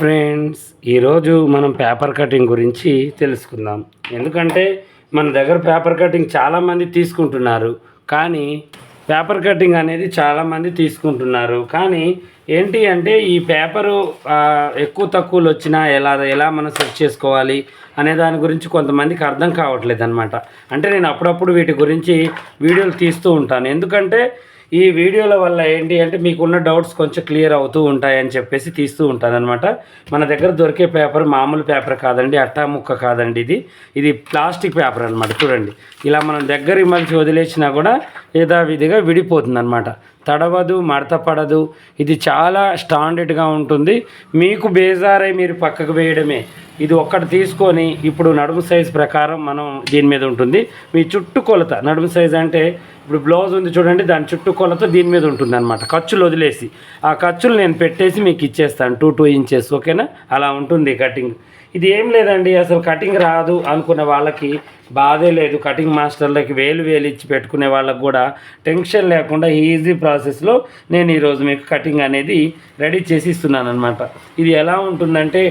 Friends ఈరోజు మనం paper cutting గురించి తెలుసుకుందాం. ఎందుకంటే మన దగ్గర పేపర్ కటింగ్ చాలామంది తీసుకుంటున్నారు. కానీ పేపర్ కటింగ్ అనేది చాలామంది తీసుకుంటున్నారు. కానీ ఏంటి అంటే ఈ పేపరు ఎక్కువ తక్కువలు వచ్చినా ఎలా ఎలా మనం సెట్ చేసుకోవాలి అనే దాని గురించి కొంతమందికి అర్థం కావట్లేదు అనమాట అంటే నేను అప్పుడప్పుడు వీటి గురించి వీడియోలు తీస్తూ ఉంటాను. ఎందుకంటే ఈ వీడియోల వల్ల ఏంటి అంటే మీకున్న డౌట్స్ కొంచెం క్లియర్ అవుతూ ఉంటాయని చెప్పేసి తీస్తూ ఉంటానన్నమాట. మన దగ్గర దొరికే పేపర్ మామూలు పేపర్ కాదండి అట్టా ముక్క కాదండి ఇది. ఇది ప్లాస్టిక్ పేపర్ అనమాట చూడండి. ఇలా మనం దగ్గర మలిచి వదిలేసినా కూడా యథావిధిగా విడిపోతుంది అనమాట తడవదు మడత పడదు. ఇది చాలా స్టాండర్డ్గా ఉంటుంది. మీకు బేజారై మీరు పక్కకు వేయడమే. ఇది ఒక్కటి తీసుకొని ఇప్పుడు నడుము సైజ్ ప్రకారం మనం దీని మీద ఉంటుంది. మీ చుట్టూ కొలత నడుము సైజ్ అంటే ఇప్పుడు బ్లౌజ్ ఉంది చూడండి దాని చుట్టూ కొలత దీని మీద ఉంటుంది అనమాట ఖర్చులు వదిలేసి. ఆ ఖర్చులు నేను పెట్టేసి మీకు ఇచ్చేస్తాను టూ టూ ఇంచెస్ ఓకేనా? అలా ఉంటుంది కటింగ్. ఇది ఏం లేదండి అసలు కటింగ్ రాదు అనుకున్న వాళ్ళకి బాధే లేదు. కటింగ్ మాస్టర్లకి వేలు వేలు ఇచ్చి పెట్టుకునే వాళ్ళకి కూడా టెన్షన్ లేకుండా ఈజీ ప్రాసెస్లో నేను ఈరోజు మీకు కటింగ్ అనేది రెడీ చేసి ఇస్తున్నాను అనమాట ఇది ఎలా ఉంటుందంటే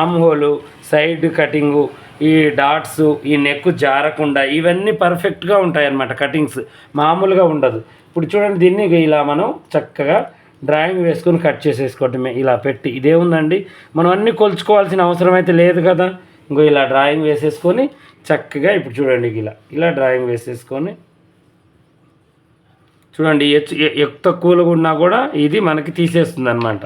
ఆమ్ హోలు సైడ్ కటింగు ఈ డాట్స్ ఈ నెక్ జారకుండా ఇవన్నీ పర్ఫెక్ట్గా ఉంటాయి అన్నమాట కటింగ్స్. మామూలుగా ఉండదు. ఇప్పుడు చూడండి దీన్ని ఇలా మనం చక్కగా డ్రాయింగ్ వేసుకొని కట్ చేసేసుకోవటమే. ఇలా పెట్టి ఇదేముందండి? మనం అన్నీ కొలుచుకోవాల్సిన అవసరం అయితే లేదు కదా. ఇంకో ఇలా డ్రాయింగ్ వేసేసుకొని చక్కగా ఇప్పుడు చూడండి ఇలా ఇలా డ్రాయింగ్ వేసేసుకొని చూడండి ఎచ్చు ఎ- ఎక్కువ ఉన్నా కూడా ఇది మనకి తీసేస్తుంది అనమాట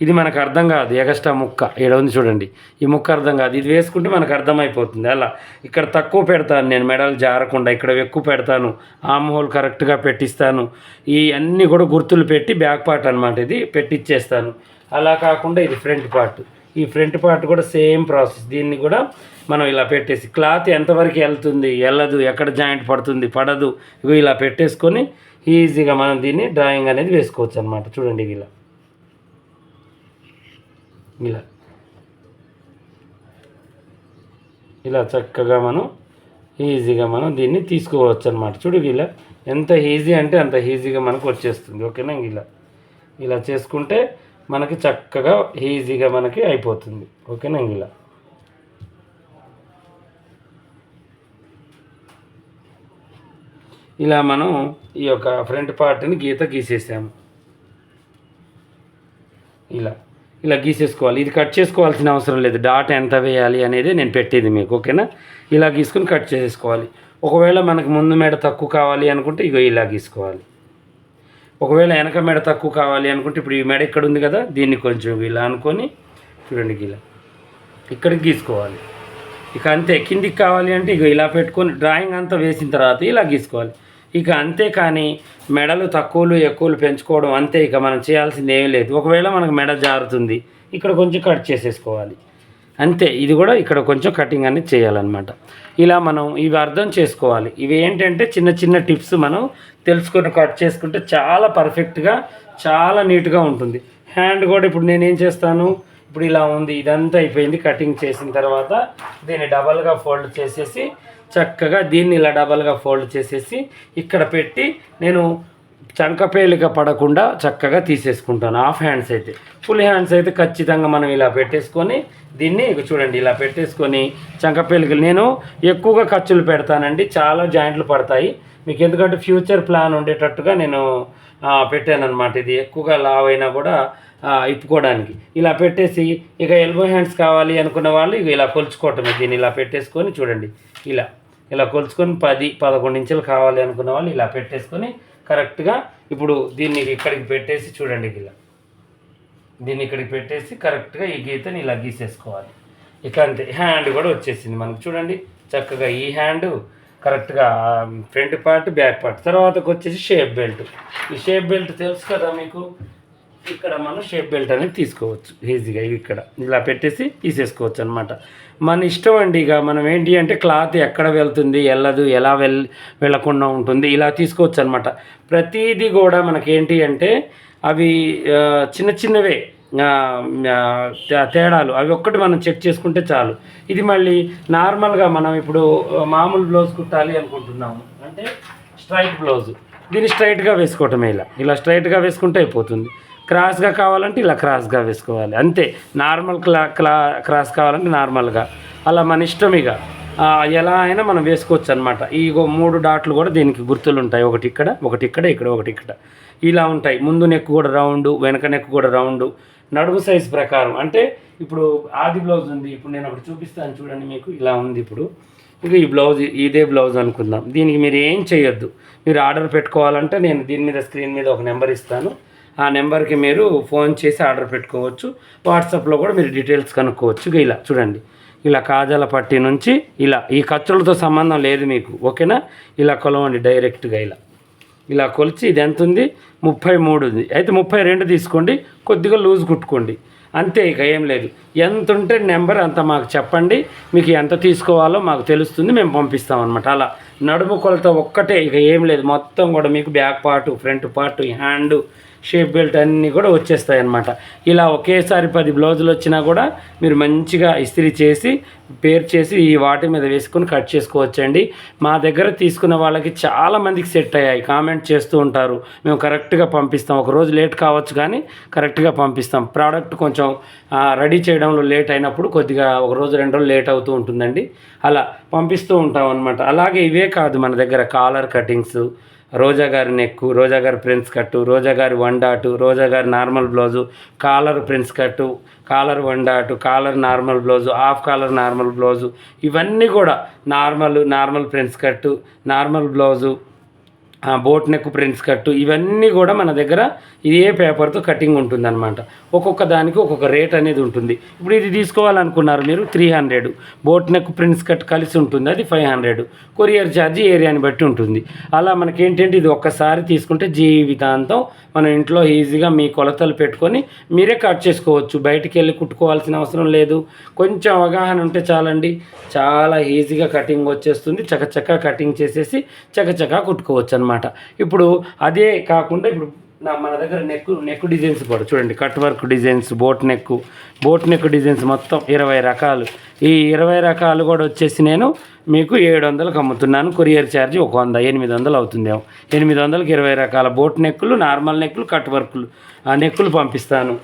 ఇది మనకు అర్థం కాదు ఎగస్ట్రా ముక్క. ఈడ ఉంది చూడండి. ఈ ముక్క అర్థం కాదు. ఇది వేసుకుంటే మనకు అర్థమైపోతుంది. అలా. ఇక్కడ తక్కువ పెడతాను నేను. మెడలు జారకుండా ఇక్కడ ఎక్కువ పెడతాను. ఆమ్ హోల్ కరెక్ట్గా పెట్టిస్తాను. ఈ అన్నీ కూడా గుర్తులు పెట్టి బ్యాక్ పార్ట్ అనమాట ఇది. పెట్టిచ్చేస్తాను. అలా కాకుండా ఇది ఫ్రంట్ పార్ట్. ఈ ఫ్రంట్ పార్ట్ కూడా సేమ్ ప్రాసెస్. దీన్ని కూడా మనం ఇలా పెట్టేసి క్లాత్ ఎంతవరకు వెళ్తుంది వెళ్ళదు ఎక్కడ జాయింట్ పడుతుంది పడదు ఇగో ఇలా పెట్టేసుకొని ఈజీగా మనం దీన్ని డ్రాయింగ్ అనేది వేసుకోవచ్చు అనమాట చూడండి ఇలా. ఇలా. ఇలా చక్కగా మనం ఈజీగా మనం దీన్ని తీసుకోవచ్చు అనమాట చూడు ఇలా. ఎంత ఈజీ అంటే అంత ఈజీగా మనకు వచ్చేస్తుంది. ఓకేనా? ఇలా. ఇలా చేసుకుంటే మనకి చక్కగా ఈజీగా మనకి అయిపోతుంది. ఓకేనా? ఇలా. ఇలా మనం ఈ యొక్క ఫ్రంట్ పార్ట్ని గీత గీసేసాము. ఇలా. ఇలా గీసేసుకోవాలి. ఇది కట్ చేసుకోవాల్సిన అవసరం లేదు. డాట్ ఎంత వేయాలి అనేది నేను పెట్టేది మీకు ఓకేనా? ఇలా గీసుకొని కట్ చేసేసుకోవాలి. ఒకవేళ మనకు ముందు మెడ తక్కువ కావాలి అనుకుంటే ఇగో ఇలా గీసుకోవాలి. ఒకవేళ వెనక మెడ తక్కువ కావాలి అనుకుంటే ఇప్పుడు ఈ మెడ ఇక్కడ ఉంది కదా దీన్ని కొంచెం ఇలా అనుకొని చూడండి ఇలా ఇక్కడికి గీసుకోవాలి. ఇక అంతే. కిందికి కావాలి అంటే ఇక ఇలా పెట్టుకొని డ్రాయింగ్ అంతా వేసిన తర్వాత ఇలా గీసుకోవాలి. ఇక అంతే కానీ మెడలు తక్కువలు ఎక్కువలు పెంచుకోవడం అంతే. ఇక మనం చేయాల్సింది ఏమీ లేదు. ఒకవేళ మనకు మెడ జారుతుంది ఇక్కడ కొంచెం కట్ చేసేసుకోవాలి. అంతే. ఇది కూడా ఇక్కడ కొంచెం కటింగ్ అనేది చేయాలన్నమాట. ఇలా మనం ఇవి అర్థం చేసుకోవాలి. ఇవి ఏంటంటే చిన్న చిన్న టిప్స్ మనం తెలుసుకొని కట్ చేసుకుంటే చాలా పర్ఫెక్ట్గా చాలా నీట్గా ఉంటుంది. హ్యాండ్ కూడా ఇప్పుడు నేనేం చేస్తాను? ఇప్పుడు ఇలా ఉంది ఇదంతా అయిపోయింది కటింగ్ చేసిన తర్వాత దీన్ని డబల్గా ఫోల్డ్ చేసేసి చక్కగా దీన్ని ఇలా డబల్గా ఫోల్డ్ చేసేసి ఇక్కడ పెట్టి నేను చంకపేలిక పడకుండా చక్కగా తీసేసుకుంటాను. హాఫ్ హ్యాండ్స్ అయితే. ఫుల్ హ్యాండ్స్ అయితే ఖచ్చితంగా మనం ఇలా పెట్టేసుకొని దీన్ని ఇక చూడండి ఇలా పెట్టేసుకొని చంకపేలికలు నేను ఎక్కువగా ఖర్చులు పెడతానండి. చాలా జాయింట్లు పడతాయి. మీకు ఎందుకంటే ఫ్యూచర్ ప్లాన్ ఉండేటట్టుగా నేను పెట్టాను అనమాట ఇది ఎక్కువగా లావ్ అయినా కూడా ఇప్పుకోవడానికి. ఇలా పెట్టేసి ఇక ఎల్బో హ్యాండ్స్ కావాలి అనుకున్న వాళ్ళు ఇక ఇలా కొలుచుకోవటమే. దీన్ని ఇలా పెట్టేసుకొని చూడండి. ఇలా ఇలా కొలుచుకొని పది పదకొండు ఇంచులు కావాలి అనుకున్న వాళ్ళు ఇలా పెట్టేసుకొని కరెక్ట్గా ఇప్పుడు దీన్ని ఇక్కడికి పెట్టేసి చూడండి ఇలా. దీన్ని ఇక్కడికి పెట్టేసి కరెక్ట్గా ఈ గీతని ఇలా గీసేసుకోవాలి. ఇక అంతే. హ్యాండ్ కూడా వచ్చేసింది మనకు. చూడండి చక్కగా ఈ హ్యాండ్ కరెక్ట్గా ఫ్రంట్ పార్ట్ బ్యాక్ పార్ట్. తర్వాతకు వచ్చేసి షేప్ బెల్ట్. ఈ షేప్ బెల్ట్ తెలుసు కదా మీకు? ఇక్కడ మనం షేప్ బెల్ట్ అనేది తీసుకోవచ్చు. ఈజీగా ఇక్కడ. ఇలా పెట్టేసి తీసేసుకోవచ్చు అనమాట మన ఇష్టం అండి ఇక మనం ఏంటి అంటే క్లాత్ ఎక్కడ వెళ్తుంది వెళ్ళదు ఎలా వెల్ వెళ్ళకుండా ఉంటుంది ఇలా తీసుకోవచ్చు అనమాట ప్రతిదీ కూడా మనకేంటి అంటే అవి చిన్న చిన్నవే. తే- తేడాలు. అవి ఒక్కటి మనం చెక్ చేసుకుంటే చాలు. ఇది మళ్ళీ నార్మల్గా మనం ఇప్పుడు మామూలు బ్లౌజ్ కుట్టాలి అనుకుంటున్నాము. అంటే స్ట్రైట్ బ్లౌజ్ దీన్ని స్ట్రైట్గా వేసుకోవటమే ఇలా. ఇలా స్ట్రైట్గా వేసుకుంటే అయిపోతుంది. క్రాస్గా కావాలంటే ఇలా క్రాస్గా వేసుకోవాలి. అంతే. నార్మల్ క్లా క్లా క్రాస్ కావాలంటే నార్మల్గా. అలా మన ఇష్టం ఇక. ఎలా అయినా మనం వేసుకోవచ్చు అనమాట ఈ మూడు డాట్లు కూడా దీనికి గుర్తులు ఉంటాయి ఒకటి ఇక్కడ ఒకటి ఇక్కడ ఇక్కడ ఒకటి ఇక్కడ. ఇలా ఉంటాయి. ముందు నెక్ కూడా రౌండ్ వెనక నెక్ కూడా రౌండ్. నడుము సైజ్ ప్రకారం. అంటే ఇప్పుడు ఆది బ్లౌజ్ ఉంది. ఇప్పుడు నేను ఒకటి చూపిస్తాను చూడండి మీకు. ఇలా ఉంది ఇప్పుడు. ఇక ఈ బ్లౌజ్ ఇదే బ్లౌజ్ అనుకుందాం. దీనికి మీరు ఏం చేయొద్దు. మీరు ఆర్డర్ పెట్టుకోవాలంటే నేను దీని మీద స్క్రీన్ మీద ఒక నెంబర్ ఇస్తాను. ఆ నెంబర్కి మీరు ఫోన్ చేసి ఆర్డర్ పెట్టుకోవచ్చు. వాట్సాప్లో కూడా మీరు డీటెయిల్స్ కనుక్కోవచ్చు. ఇక ఇలా చూడండి. ఇలా కాజాల పట్టి నుంచి ఇలా ఈ ఖర్చులతో సంబంధం లేదు మీకు. ఓకేనా? ఇలా కొలవండి డైరెక్ట్గా ఇలా. ఇలా కొలిచి ఇది ఎంత ఉంది? ముప్పై మూడు ఉంది అయితే ముప్పై రెండు తీసుకోండి. కొద్దిగా లూజ్ కుట్టుకోండి. అంతే ఇక ఏం లేదు. ఎంత ఉంటే నెంబర్ అంత మాకు చెప్పండి. మీకు ఎంత తీసుకోవాలో మాకు తెలుస్తుంది. మేము పంపిస్తాం అనమాట అలా నడుము కొలత ఒక్కటే ఇక ఏం లేదు. మొత్తం కూడా మీకు back part front part hand shape belt అన్నీ కూడా వచ్చేస్తాయి అన్నమాట ఇలా ఒకేసారి పది బ్లౌజులు వచ్చినా కూడా మీరు మంచిగా ఇస్త్రీ చేసి పేర్ చేసి ఈ వాటి మీద వేసుకొని కట్ చేసుకోవచ్చండి. మా దగ్గర తీసుకున్న వాళ్ళకి చాలామందికి సెట్ అయ్యాయి. కామెంట్ చేస్తూ ఉంటారు. మేము కరెక్ట్గా పంపిస్తాం. ఒక రోజు లేట్ కావచ్చు కానీ కరెక్ట్గా పంపిస్తాం. ప్రోడక్ట్ కొంచెం రెడీ చేయడంలో లేట్ అయినప్పుడు కొద్దిగా ఒక రోజు రెండు రోజులు లేట్ అవుతూ ఉంటుందండి. అలా పంపిస్తూ ఉంటాం అనమాట అలాగే ఇవే కాదు మన దగ్గర కాలర్ కటింగ్స్ రోజా గారి నెక్కు రోజా గారి ప్రిన్స్ కట్టు రోజా గారి వన్ డాటు రోజా గారి normal blouse collar prince cut collar one dot collar normal blouse half collar normal blouse ఇవన్నీ కూడా normal normal prince cut normal blouse boat neck prints cut ఇవన్నీ కూడా మన దగ్గర ఇదే పేపర్తో కటింగ్ ఉంటుందన్నమాట. ఒక్కొక్క దానికి ఒక్కొక్క రేట్ అనేది ఉంటుంది. ఇప్పుడు ఇది తీసుకోవాలనుకున్నారు మీరు three hundred boat neck prints cut కలిసి ఉంటుంది. అది ఫైవ్ హండ్రెడ్ కొరియర్ ఛార్జ్ ఏరియాని బట్టి ఉంటుంది. అలా మనకి ఏంటంటే ఇది ఒక్కసారి తీసుకుంటే జీవితాంతం మన ఇంట్లో ఈజీగా మీ కొలతలు పెట్టుకొని మీరే కట్ చేసుకోవచ్చు. బయటికి వెళ్ళి కుట్టుకోవాల్సిన అవసరం లేదు. కొంచెం అవగాహన ఉంటే చాలండి. చాలా ఈజీగా కటింగ్ వచ్చేస్తుంది. చకచకా కటింగ్ చేసేసి చకచకా కుట్టుకోవచ్చు అనమాట ఇప్పుడు అదే కాకుండా ఇప్పుడు నా మన దగ్గర నెక్ నెక్ డిజైన్స్ కూడా చూడండి. Cut work designs boat neck boat neck designs మొత్తం ఇరవై రకాలు. ఈ ఇరవై రకాలు కూడా వచ్చేసి నేను మీకు ఏడు వందలకు అమ్ముతున్నాను. కొరియర్ ఛార్జ్ ఒక వంద ఎనిమిది వందలు అవుతుందేమో. ఎనిమిది వందలకి ఇరవై రకాల బోట్ నెక్కులు నార్మల్ నెక్కులు కట్ వర్క్లు నెక్కులు పంపిస్తాను.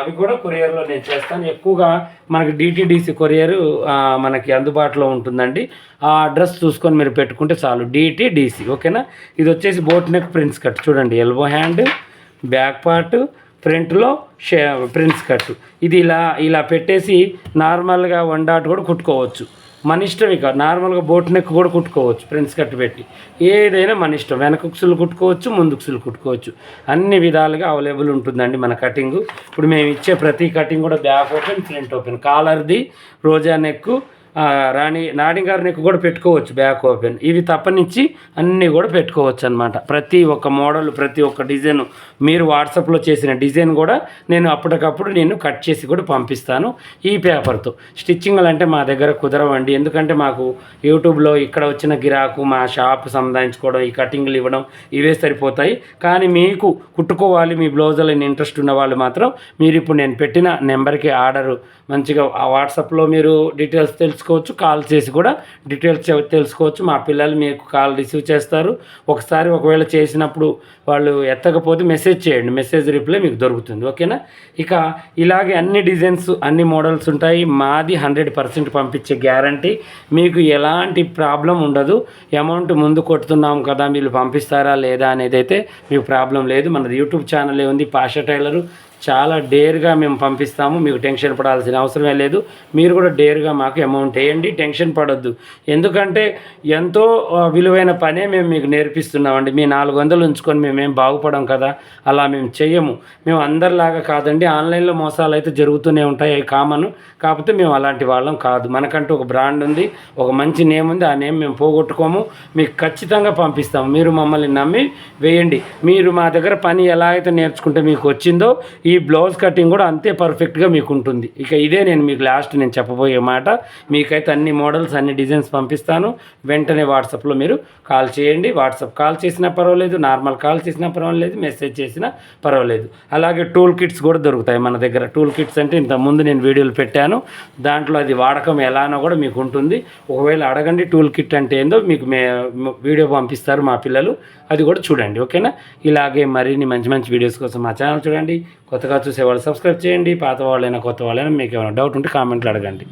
అవి కూడా కొరియర్లో నేను చేస్తాను. ఎక్కువగా మనకి డిటీడీసీ కొరియర్ మనకి అందుబాటులో ఉంటుందండి. ఆ అడ్రస్ చూసుకొని మీరు పెట్టుకుంటే చాలు. డిటీడీసీ ఓకేనా? ఇది వచ్చేసి బోట్ నెక్ ప్రింట్స్ కట్. చూడండి ఎల్బో హ్యాండ్ బ్యాక్ పార్ట్ ఫ్రంట్లో షే ప్రింట్స్ కట్. ఇది ఇలా ఇలా పెట్టేసి నార్మల్గా వన్ డాట్ కూడా కుట్టుకోవచ్చు. మన ఇష్టం ఇక. నార్మల్గా బోట్ నెక్ కూడా కుట్టుకోవచ్చు ఫ్రెండ్స్ కట్ పెట్టి. ఏదైనా మన ఇష్టం. వెనక కుక్సులు కుట్టుకోవచ్చు ముందు కుక్సులు కుట్టుకోవచ్చు. అన్ని విధాలుగా అవైలబుల్ ఉంటుందండి మన కటింగ్ ఇప్పుడు మేము ఇచ్చే ప్రతి కటింగ్ కూడా బ్యాక్ ఓపెన్ ఫ్రంట్ ఓపెన్ కాలర్ది రోజా నెక్ రాణి నాడింగారు నెక్ కూడా పెట్టుకోవచ్చు బ్యాక్ ఓపెన్ ఇవి తప్పనించి అన్నీ కూడా పెట్టుకోవచ్చు అనమాట ప్రతి ఒక్క మోడల్ ప్రతి ఒక్క డిజైన్ మీరు వాట్సాప్లో చేసిన డిజైన్ కూడా నేను అప్పటికప్పుడు నేను కట్ చేసి కూడా పంపిస్తాను ఈ పేపర్తో స్టిచ్చింగ్లు అంటే మా దగ్గర కుదరవండి. ఎందుకంటే మాకు యూట్యూబ్లో ఇక్కడ వచ్చిన గిరాకు మా షాప్ సంపాదించుకోవడం ఈ కటింగ్లు ఇవ్వడం ఇవే సరిపోతాయి. కానీ మీకు కుట్టుకోవాలి మీ బ్లౌజులని ఇంట్రెస్ట్ ఉన్న వాళ్ళు మాత్రం మీరు ఇప్పుడు నేను పెట్టిన నెంబర్కి ఆర్డర్ మంచిగా ఆ వాట్సాప్లో మీరు డీటెయిల్స్ తెలుసు తెలుసుకోవచ్చు కాల్ చేసి కూడా డీటెయిల్స్ తెలుసుకోవచ్చు. మా పిల్లలు మీకు కాల్ రిసీవ్ చేస్తారు. ఒకసారి ఒకవేళ చేసినప్పుడు వాళ్ళు ఎత్తకపోతే మెసేజ్ చేయండి. మెసేజ్ రిప్లై మీకు దొరుకుతుంది. ఓకేనా? ఇక ఇలాగే అన్ని డిజైన్స్ అన్ని మోడల్స్ ఉంటాయి. మాది హండ్రెడ్ పర్సెంట్ పంపించే గ్యారంటీ. మీకు ఎలాంటి ప్రాబ్లం ఉండదు. అమౌంట్ ముందు కొడుతున్నాం కదా మీరు పంపిస్తారా లేదా అనేది అయితే మీకు ప్రాబ్లం లేదు. మన యూట్యూబ్ ఛానల్ ఉంది. పాషా టైలరు చాలా డేర్గా మేము పంపిస్తాము మీకు టెన్షన్ పడాల్సిన అవసరమే లేదు. మీరు కూడా డేర్గా మాకు అమౌంట్ వేయండి టెన్షన్ పడొద్దు. ఎందుకంటే ఎంతో విలువైన పనే మేము మీకు నేర్పిస్తున్నామండి. మీ నాలుగు వందలు ఉంచుకొని మేమేం బాగుపడం కదా అలా మేము చెయ్యము. మేము అందరిలాగా కాదండి ఆన్లైన్లో మోసాలు అయితే జరుగుతూనే ఉంటాయి అవి కామన్. కాకపోతే మేము అలాంటి వాళ్ళం కాదు. మనకంటూ ఒక బ్రాండ్ ఉంది ఒక మంచి నేమ్ ఉంది ఆ నేమ్ మేము పోగొట్టుకోము. మీకు ఖచ్చితంగా పంపిస్తాము. మీరు మమ్మల్ని నమ్మి వేయండి. మీరు మా దగ్గర పని ఎలా అయితే నేర్చుకుంటే మీకు వచ్చిందో ఈ ఈ బ్లౌజ్ కటింగ్ కూడా అంతే పర్ఫెక్ట్గా మీకు ఉంటుంది ఇక ఇదే నేను మీకు లాస్ట్ నేను చెప్పబోయే మాట. మీకైతే అన్ని మోడల్స్ అన్ని డిజైన్స్ పంపిస్తాను. వెంటనే వాట్సాప్లో మీరు కాల్ చేయండి. వాట్సాప్ కాల్ చేసినా పర్వాలేదు నార్మల్ కాల్ చేసినా పర్వాలేదు మెసేజ్ చేసినా పర్వాలేదు. అలాగే టూల్ కిట్స్ కూడా దొరుకుతాయి మన దగ్గర. టూల్ కిట్స్ అంటే ఇంత ముందు నేను వీడియోలు పెట్టాను. దాంట్లో అది వాడకం ఎలానో కూడా మీకు ఉంటుంది ఒకవేళ అడగండి టూల్ కిట్ అంటే ఏందో మీకు మే వీడియో పంపిస్తారు మా పిల్లలు. అది కూడా చూడండి ఓకేనా? ఇలాగే మరిన్ని మంచి మంచి వీడియోస్ కోసం మా ఛానల్ చూడండి. కొత్త కొత్తగా చూసే వాళ్ళు సబ్స్క్రైబ్ చేయండి పాత వాళ్ళైనా కొత్త వాళ్ళైనా మీకు ఏమైనా డౌట్ ఉంటే కామెంట్లు అడగండి.